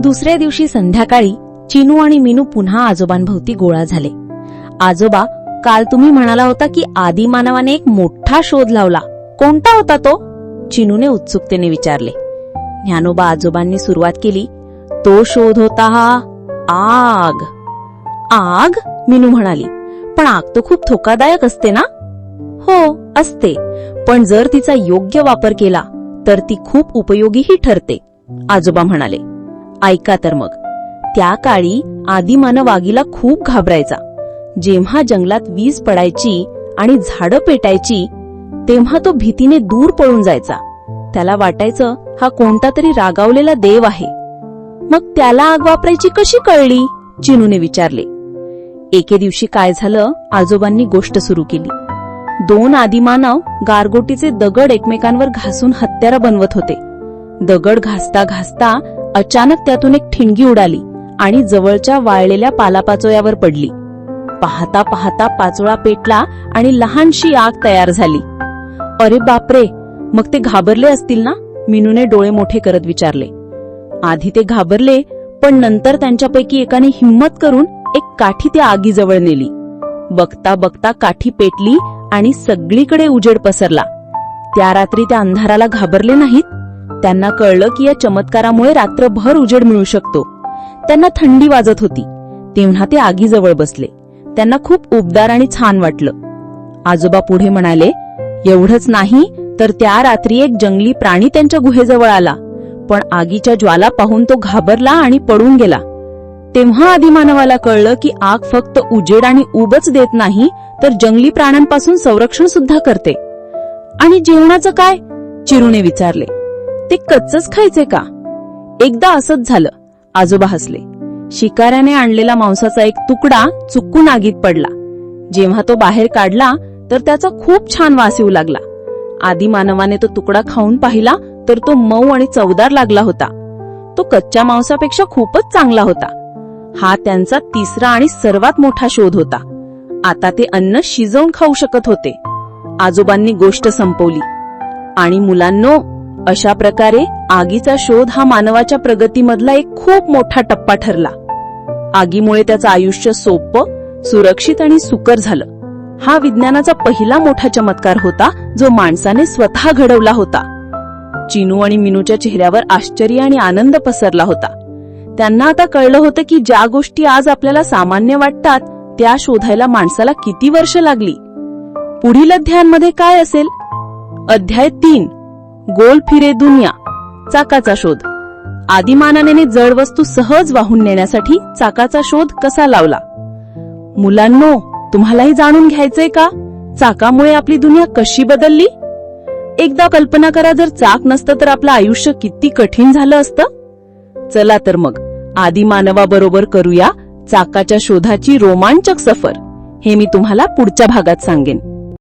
दुसऱ्या दिवशी संध्याकाळी चिनू आणि मिनू पुन्हा आजोबांभोवती गोळा झाले. आजोबा काल तुम्ही म्हणाला होता की आदी मानवाने एक मोठा शोध लावला. कोणता होता तो? चिनूने उत्सुकतेने विचारले. ज्ञानोबा आजोबांनी सुरुवात केली तो शोध होता हा आग. आग? मीनू म्हणाली. पण आग तो खूप धोकादायक असते ना? हो असते. पण जर तिचा योग्य वापर केला तर ती खूप उपयोगीही ठरते आजोबा म्हणाले. ऐका तर मग. त्या काळी आदिमानव आगीला खूप घाबरायचा. जेव्हा जंगलात वीज पडायची आणि झाडं पेटायची तेव्हा तो भीतीने दूर पळून जायचा. त्याला वाटायचं हा कोणता तरी रागावलेला देव आहे. मग त्याला आग वापरायची कशी कळली? चिनूने विचारले. एके दिवशी काय झालं? आजोबांनी गोष्ट सुरू केली. दोन आदिमानव गारगोटीचे दगड एकमेकांवर घासून हत्यारा बनवत होते. दगड घासता घासता अचानक त्यातून एक ठिणगी उडाली आणि जवळच्या वाळलेल्या पालापाचोयावर पडली. पाहता पाहता पाचोळा पेटला आणि लहानशी आग तयार झाली. अरे बापरे मग ते घाबरले असतील ना? मिनूने डोळे मोठे करत विचारले. आधी ते घाबरले पण नंतर त्यांच्यापैकी एकाने हिम्मत करून एक काठी त्या आगीजवळ नेली. बघता बघता काठी पेटली आणि सगळीकडे उजेड पसरला. त्या रात्री त्या अंधाराला घाबरले नाहीत? त्यांना कळलं की या चमत्कारामुळे रात्रभर उजेड मिळू शकतो. त्यांना थंडी वाजत होती. तेव्हा ते आगीजवळ बसले. त्यांना खूप उबदार आणि छान वाटलं. आजोबा पुढे म्हणाले एवढंच नाही तर त्या रात्री एक जंगली प्राणी त्यांच्या गुहेजवळ आला. पण आगीच्या ज्वाला पाहून तो घाबरला आणि पडून गेला. तेव्हा आदिमानवाला कळलं की आग फक्त उजेड आणि उबच देत नाही तर जंगली प्राण्यांपासून संरक्षण सुद्धा करते. आणि जेवणाचं काय? चिरुने विचारले. ते कच्चच खायचे का? एकदा असंच झालं. आजोबा हसले. शिकाऱ्याने आणलेला मांसाचा एक तुकडा चुकून आगीत पडला. जेव्हा तो बाहेर काढला तर त्याचा खूप छान वास येऊ लागला. आदी मानवाने तो तुकडा खाऊन पाहिला तर तो मऊ आणि चवदार लागला होता. तो कच्च्या मांसापेक्षा खूपच चांगला होता. हा त्यांचा तिसरा आणि सर्वात मोठा शोध होता. आता ते अन्न शिजवून खाऊ शकत होते. आजोबांनी गोष्ट संपवली. आणि मुलांनो अशा प्रकारे आगीचा शोध हा मानवाच्या प्रगतीमधला एक खूप मोठा टप्पा ठरला. आगीमुळे त्याचं आयुष्य सोपं सुरक्षित आणि सुकर झालं. हा विज्ञानाचा पहिला मोठा चमत्कार होता जो माणसाने स्वतः घडवला होता. चिनू आणि मिनूच्या चेहऱ्यावर आश्चर्य आणि आनंद पसरला होता. त्यांना आता कळलं होतं की ज्या गोष्टी आज आपल्याला सामान्य वाटतात त्या शोधायला माणसाला किती वर्ष लागली? पुढील अध्यायांमध्ये काय असेल? अध्याय तीन. गोल फिरे दुनिया चाकाचा शोध. आदिमानाने जड वस्तू सहज वाहून नेण्यासाठी चाकाचा शोध कसा लावला? मुलांनो तुम्हालाही जाणून घ्यायचंय का? चाकामुळे आपली दुनिया कशी बदलली? एकदा कल्पना करा जर चाक नसतं तर आपलं आयुष्य किती कठीण झालं असतं? चला तर मग आदिमानवाबरोबर करूया चाकाच्या शोधाची रोमांचक सफर. हे मी तुम्हाला पुढच्या भागात सांगेन.